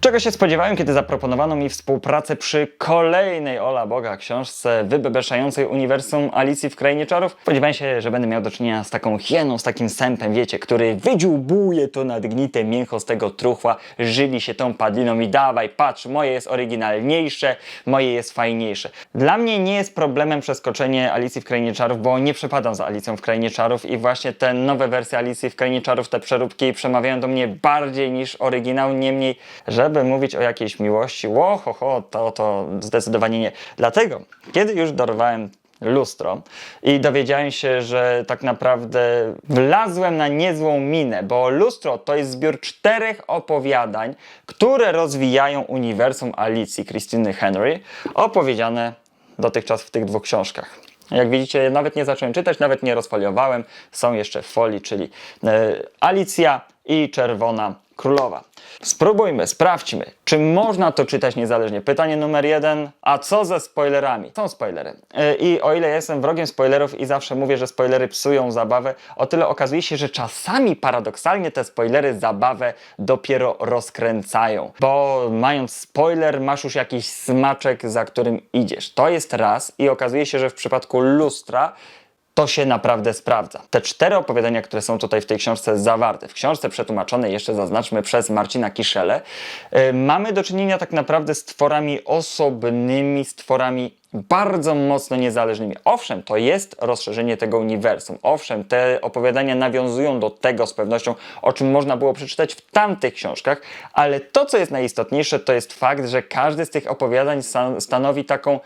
Czego się spodziewałem, kiedy zaproponowano mi współpracę przy kolejnej Ola Boga książce wybebeszającej uniwersum Alicji w Krainie Czarów? Spodziewałem się, że będę miał do czynienia z taką hieną, z takim sępem, wiecie, który wydziubuje to nadgnite mięcho z tego truchła, żywi się tą padliną i dawaj, patrz, moje jest oryginalniejsze, moje jest fajniejsze. Dla mnie nie jest problemem przeskoczenie Alicji w Krainie Czarów, bo nie przepadam za Alicją w Krainie Czarów i właśnie te nowe wersje Alicji w Krainie Czarów, te przeróbki przemawiają do mnie bardziej niż oryginał, niemniej, żeby mówić o jakiejś miłości, ło, ho, ho, to, to zdecydowanie nie. Dlatego, kiedy już dorwałem lustro i dowiedziałem się, że tak naprawdę wlazłem na niezłą minę, bo lustro to jest zbiór czterech opowiadań, które rozwijają uniwersum Alicji Christiny Henry, opowiedziane dotychczas w tych dwóch książkach. Jak widzicie, nawet nie zacząłem czytać, nawet nie rozfoliowałem. Są jeszcze w folii, czyli e, Alicja i Czerwona Królowa. Spróbujmy, sprawdźmy, czy można to czytać niezależnie. Pytanie numer jeden, a co ze spoilerami? Są spoilery. E, I o ile jestem wrogiem spoilerów i zawsze mówię, że spoilery psują zabawę, o tyle okazuje się, że czasami paradoksalnie te spoilery zabawę dopiero rozkręcają. Bo mając spoiler, masz już jakiś smaczek, za którym idziesz. To jest raz i okazuje się, że w przypadku lustra to się naprawdę sprawdza. Te cztery opowiadania, które są tutaj w tej książce zawarte, w książce przetłumaczonej jeszcze zaznaczmy przez Marcina Kiszele, yy, mamy do czynienia tak naprawdę z tworami osobnymi, z tworami bardzo mocno niezależnymi. Owszem, to jest rozszerzenie tego uniwersum. Owszem, te opowiadania nawiązują do tego z pewnością, o czym można było przeczytać w tamtych książkach, ale to, co jest najistotniejsze, to jest fakt, że każdy z tych opowiadań sta- stanowi taką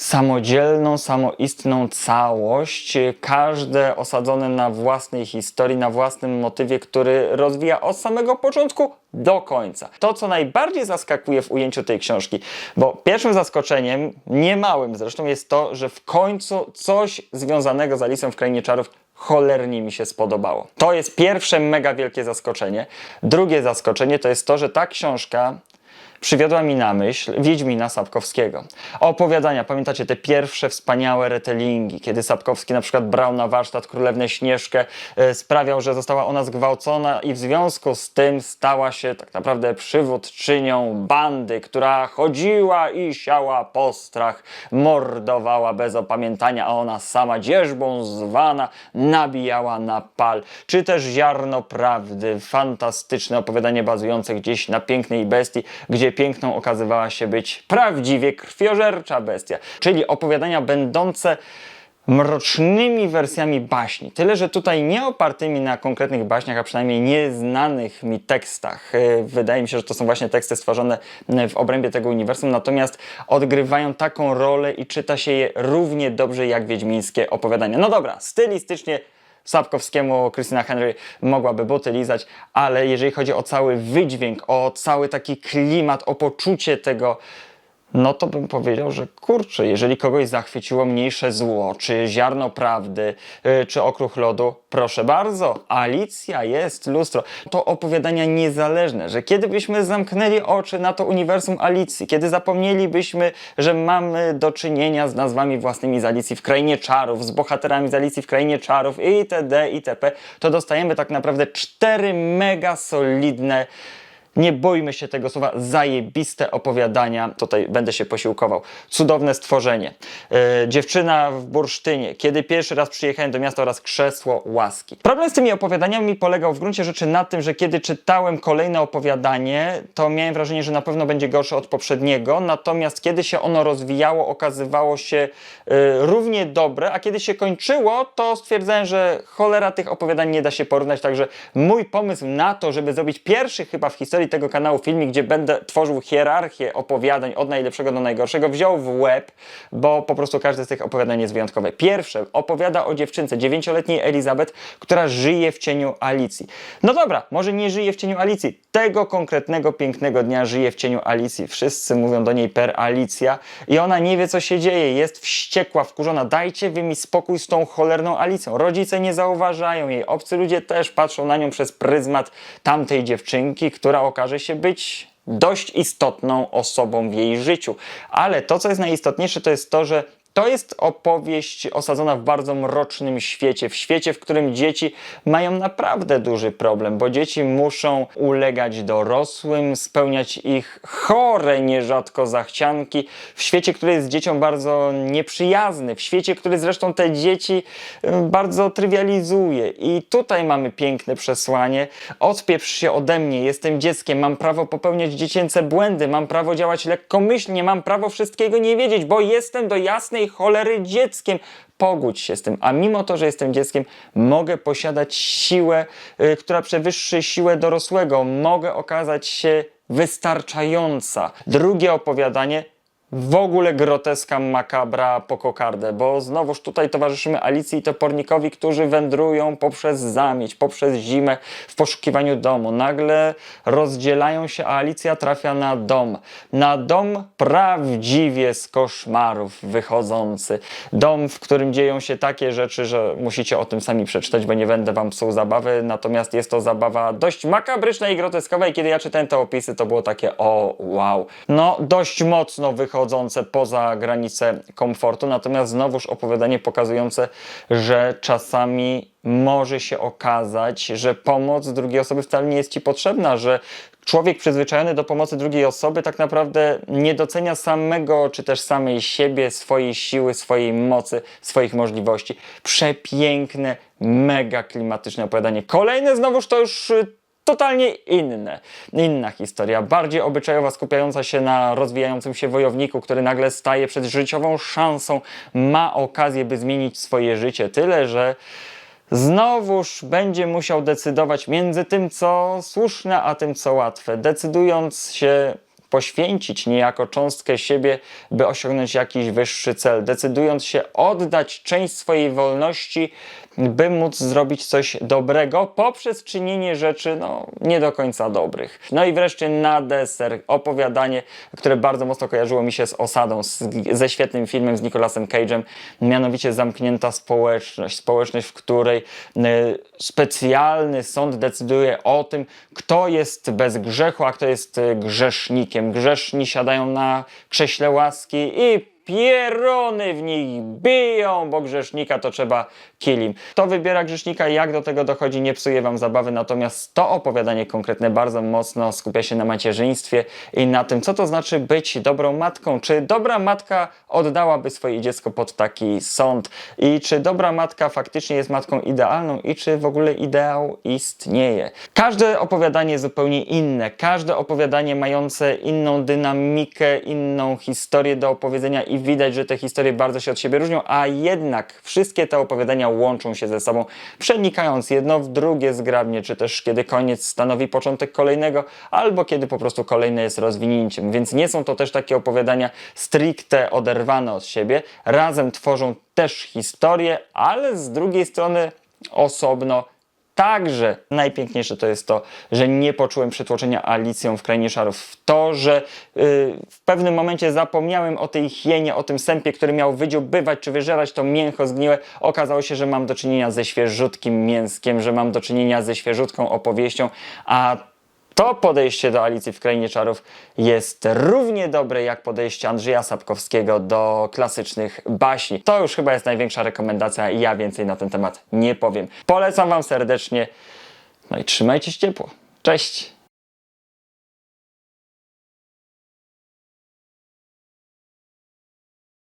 samodzielną, samoistną całość, każde osadzone na własnej historii, na własnym motywie, który rozwija od samego początku do końca. To, co najbardziej zaskakuje w ujęciu tej książki, bo pierwszym zaskoczeniem, niemałym zresztą, jest to, że w końcu coś związanego z Alicją w Krainie Czarów cholernie mi się spodobało. To jest pierwsze mega wielkie zaskoczenie. Drugie zaskoczenie to jest to, że ta książka przywiodła mi na myśl Wiedźmina Sapkowskiego. Opowiadania, pamiętacie te pierwsze wspaniałe retellingi, kiedy Sapkowski na przykład brał na warsztat Królewnę Śnieżkę, e, sprawiał, że została ona zgwałcona i w związku z tym stała się tak naprawdę przywódczynią bandy, która chodziła i siała postrach, mordowała bez opamiętania, a ona sama dzierzbą zwana nabijała na pal. Czy też Ziarno Prawdy, fantastyczne opowiadanie bazujące gdzieś na pięknej bestii, gdzie piękną okazywała się być prawdziwie krwiożercza bestia. Czyli opowiadania będące mrocznymi wersjami baśni. Tyle, że tutaj nie opartymi na konkretnych baśniach, a przynajmniej nieznanych mi tekstach. E, Wydaje mi się, że to są właśnie teksty stworzone e, w obrębie tego uniwersum, natomiast odgrywają taką rolę i czyta się je równie dobrze jak wiedźmińskie opowiadania. No dobra, stylistycznie Sapkowskiemu Christina Henry mogłaby buty lizać, ale jeżeli chodzi o cały wydźwięk, o cały taki klimat, o poczucie tego, no to bym powiedział, że kurczę, jeżeli kogoś zachwyciło mniejsze zło, czy ziarno prawdy, yy, czy okruch lodu, proszę bardzo, Alicja jest lustro. To opowiadania niezależne, że kiedy byśmy zamknęli oczy na to uniwersum Alicji, kiedy zapomnielibyśmy, że mamy do czynienia z nazwami własnymi z Alicji w Krainie Czarów, z bohaterami z Alicji w Krainie Czarów itd., itp., to dostajemy tak naprawdę cztery mega solidne nie bójmy się tego słowa, zajebiste opowiadania. Tutaj będę się posiłkował. Cudowne stworzenie. E, dziewczyna w bursztynie. Kiedy pierwszy raz przyjechałem do miasta oraz krzesło łaski. Problem z tymi opowiadaniami polegał w gruncie rzeczy na tym, że kiedy czytałem kolejne opowiadanie, to miałem wrażenie, że na pewno będzie gorsze od poprzedniego. Natomiast kiedy się ono rozwijało, okazywało się e, równie dobre, a kiedy się kończyło, to stwierdzałem, że cholera tych opowiadań nie da się porównać. Także mój pomysł na to, żeby zrobić pierwszy chyba w historii tego kanału filmik, gdzie będę tworzył hierarchię opowiadań od najlepszego do najgorszego, wziął w łeb, bo po prostu każde z tych opowiadań jest wyjątkowe. Pierwsze opowiada o dziewczynce, dziewięcioletniej Elizabeth, która żyje w cieniu Alicji. No dobra, może nie żyje w cieniu Alicji. Tego konkretnego, pięknego dnia żyje w cieniu Alicji. Wszyscy mówią do niej per Alicja i ona nie wie, co się dzieje. Jest wściekła, wkurzona. Dajcie wy mi spokój z tą cholerną Alicją. Rodzice nie zauważają jej. Obcy ludzie też patrzą na nią przez pryzmat tamtej dziewczynki, która okaże się być dość istotną osobą w jej życiu. Ale to, co jest najistotniejsze, to jest to, że To jest opowieść osadzona w bardzo mrocznym świecie, w świecie, w którym dzieci mają naprawdę duży problem, bo dzieci muszą ulegać dorosłym, spełniać ich chore nierzadko zachcianki, w świecie, który jest dzieciom bardzo nieprzyjazny, w świecie, który zresztą te dzieci y, bardzo trywializuje. I tutaj mamy piękne przesłanie. Odpieprz się ode mnie, jestem dzieckiem, mam prawo popełniać dziecięce błędy, mam prawo działać lekkomyślnie, mam prawo wszystkiego nie wiedzieć, bo jestem do jasnej cholery dzieckiem. Pogódź się z tym, a mimo to, że jestem dzieckiem, mogę posiadać siłę, y, która przewyższy siłę dorosłego, mogę okazać się wystarczająca. Drugie opowiadanie w ogóle groteska makabra po kokardę, bo znowuż tutaj towarzyszymy Alicji i Topornikowi, którzy wędrują poprzez zamieć, poprzez zimę w poszukiwaniu domu. Nagle rozdzielają się, a Alicja trafia na dom. Na dom prawdziwie z koszmarów wychodzący. Dom, w którym dzieją się takie rzeczy, że musicie o tym sami przeczytać, bo nie będę wam psuł zabawy, natomiast jest to zabawa dość makabryczna i groteskowa i kiedy ja czytałem te opisy, to było takie o wow. No, dość mocno wychodzące poza granice komfortu, natomiast znowuż opowiadanie pokazujące, że czasami może się okazać, że pomoc drugiej osoby wcale nie jest ci potrzebna, że człowiek przyzwyczajony do pomocy drugiej osoby tak naprawdę nie docenia samego czy też samej siebie, swojej siły, swojej mocy, swoich możliwości. Przepiękne, mega klimatyczne opowiadanie. Kolejne znowuż to już y, totalnie inne, inna historia, bardziej obyczajowa, skupiająca się na rozwijającym się wojowniku, który nagle staje przed życiową szansą, ma okazję, by zmienić swoje życie. Tyle, że znowuż będzie musiał decydować między tym, co słuszne, a tym, co łatwe. Decydując się poświęcić niejako cząstkę siebie, by osiągnąć jakiś wyższy cel, decydując się oddać część swojej wolności, by móc zrobić coś dobrego poprzez czynienie rzeczy no, nie do końca dobrych. No i wreszcie na deser opowiadanie, które bardzo mocno kojarzyło mi się z osadą, z, ze świetnym filmem z Nicolasem Cage'em, mianowicie Zamknięta społeczność. Społeczność, w której y, specjalny sąd decyduje o tym, kto jest bez grzechu, a kto jest y, grzesznikiem. Grzeszni siadają na krześle łaski i pierony w nich biją, bo grzesznika to trzeba kilim. To wybiera grzesznika, jak do tego dochodzi, nie psuje wam zabawy, natomiast to opowiadanie konkretne bardzo mocno skupia się na macierzyństwie i na tym, co to znaczy być dobrą matką. Czy dobra matka oddałaby swoje dziecko pod taki sąd i czy dobra matka faktycznie jest matką idealną i czy w ogóle ideał istnieje. Każde opowiadanie zupełnie inne, każde opowiadanie mające inną dynamikę, inną historię do opowiedzenia i widać, że te historie bardzo się od siebie różnią, a jednak wszystkie te opowiadania łączą się ze sobą, przenikając jedno w drugie zgrabnie, czy też kiedy koniec stanowi początek kolejnego, albo kiedy po prostu kolejne jest rozwinięciem. Więc nie są to też takie opowiadania stricte oderwane od siebie, razem tworzą też historię, ale z drugiej strony osobno Także najpiękniejsze to jest to, że nie poczułem przytłoczenia Alicją w Krainie Szarów. To, że yy, w pewnym momencie zapomniałem o tej hienie, o tym sępie, który miał wydziobywać czy wyżerać to mięcho zgniłe. Okazało się, że mam do czynienia ze świeżutkim mięskiem, że mam do czynienia ze świeżutką opowieścią, a to podejście do Alicji w Krainie Czarów jest równie dobre jak podejście Andrzeja Sapkowskiego do klasycznych baśni. To już chyba jest największa rekomendacja i ja więcej na ten temat nie powiem. Polecam Wam serdecznie. No i trzymajcie się ciepło. Cześć!